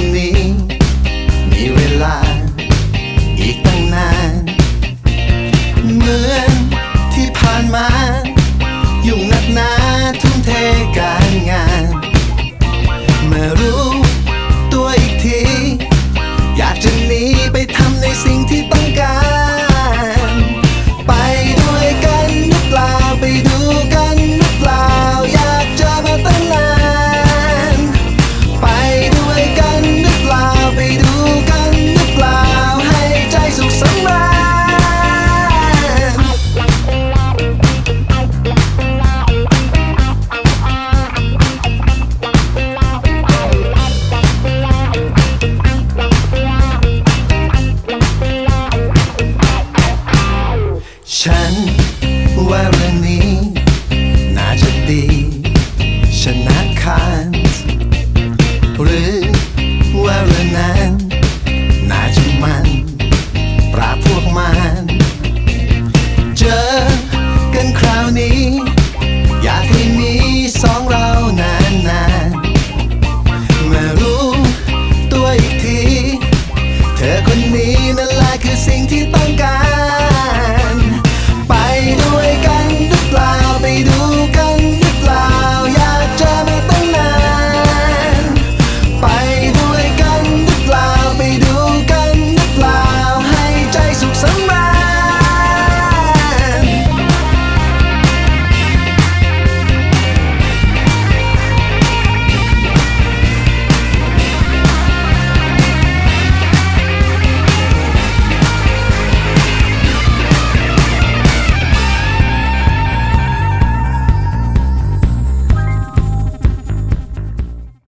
นนี้ มีเวลาอีกตั้งนาน เหมือนที่ผ่านมาอยู่งนักหนาทุ่มเทการงาน ฉันว่าเรื่องนี้น่าจะดีชนะคานหรือว่าเรื่องนั้นน่าจะมันปราพวกมัน เจอกันคราวนี้ อยากให้มีสองเรานานๆเมื่อรู้ตัวอีกที เธอคนนี้นั่นแหละคือสิ่งที่ต้อง